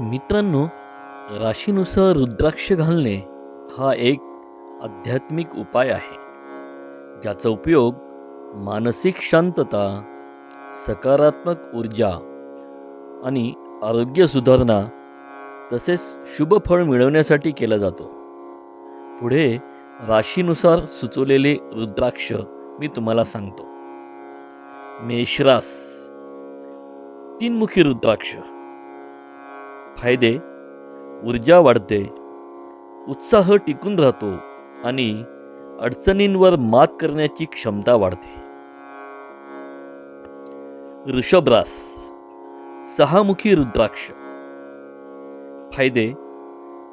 मित्रांनो राशीनुसार रुद्राक्ष घालणे हा एक आध्यात्मिक उपाय आहे ज्याचा उपयोग मानसिक शांतता सकारात्मक ऊर्जा आणि आरोग्य सुधारणा तसेच शुभ फळ मिळवण्यासाठी केला जातो. पुढे राशीनुसार सुचवलेले रुद्राक्ष मी तुम्हाला सांगतो. मेषरास तीनमुखी रुद्राक्ष. फायदे ऊर्जा वाढते उत्साह टिकून राहतो आणि अडचणींवर मात करण्याची क्षमता वाढते. ऋषभरास सहामुखी रुद्राक्ष. फायदे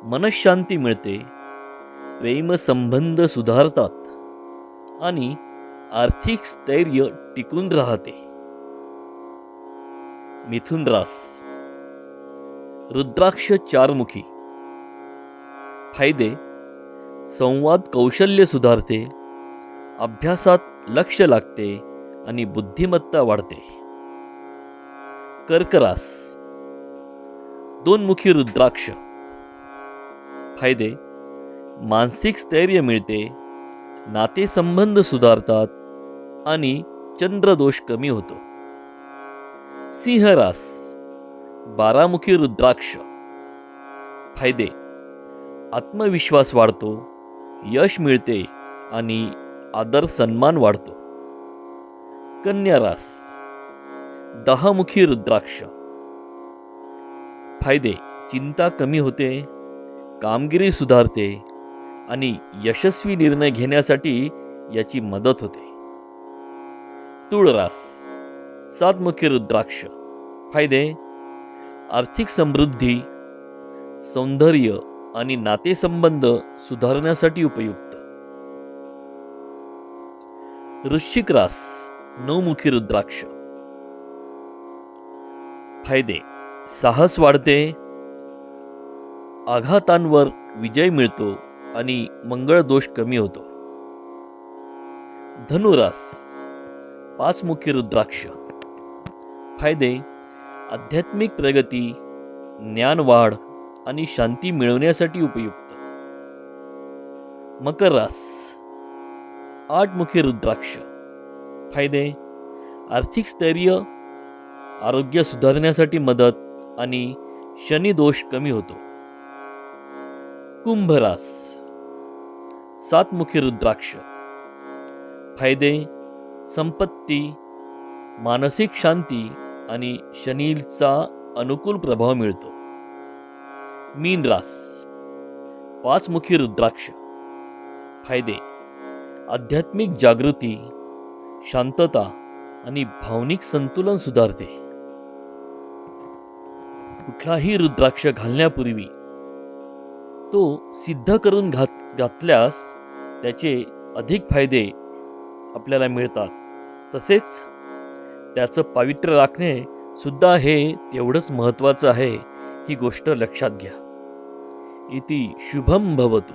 मनशांती मिळते प्रेमसंबंध सुधारतात आणि आर्थिक स्थैर्य टिकून राहते. मिथुन रास रुद्राक्ष चारमुखी. फायदे संवाद कौशल्य सुधारते अभ्यासात लक्ष लागते आणि बुद्धिमत्ता वाढते. कर्करास. दोनमुखी रुद्राक्ष. फायदे मानसिक स्थैर्य मिळते नातेसंबंध सुधारतात आणि चंद्रदोष कमी होतो. सिंहरास. बारामुखी रुद्राक्ष. फायदे. आत्मविश्वास वाढतो यश मिळते आणि आदर सन्मान वाढतो. कन्या रास. दहामुखी रुद्राक्ष. फायदे. चिंता कमी होते कामगिरी सुधारते आणि यशस्वी निर्णय घेण्यासाठी याची मदत होते. तुळरास. सातमुखी रुद्राक्ष. फायदे. आर्थिक समृद्धी सौंदर्य आणि नातेसंबंध सुधारण्यासाठी उपयुक्त. वृश्चिक रास नवमुखी रुद्राक्ष. फायदे साहस वाढते आघातांवर विजय मिळतो आणि मंगळ दोष कमी होतो. धनुरास पाचमुखी रुद्राक्ष. फायदे आध्यात्मिक प्रगती ज्ञानवाढ आणि शांती मिळवण्यासाठी उपयुक्त. मकर रास. आठमुखी रुद्राक्ष. फायदे आर्थिक स्थैर्य आरोग्य सुधारण्यासाठी मदत आणि शनी दोष कमी होतो. कुंभरास सातमुखी रुद्राक्ष. फायदे संपत्ती मानसिक शांती आणि शनीचा अनुकूल प्रभाव मिळतो. मीन रास. पाचमुखी रुद्राक्ष. फायदे. आध्यात्मिक जागृती शांतता आणि भावनिक संतुलन सुधारते. कुठलाही रुद्राक्ष घालण्यापूर्वी तो सिद्ध करून घात घातल्यास त्याचे अधिक फायदे आपल्याला मिळतात. तसेच त्याचं पावित्र्य राखणे सुद्धा हे तेवढंच महत्त्वाचं आहे ही गोष्ट लक्षात घ्या. इति शुभम भवतु.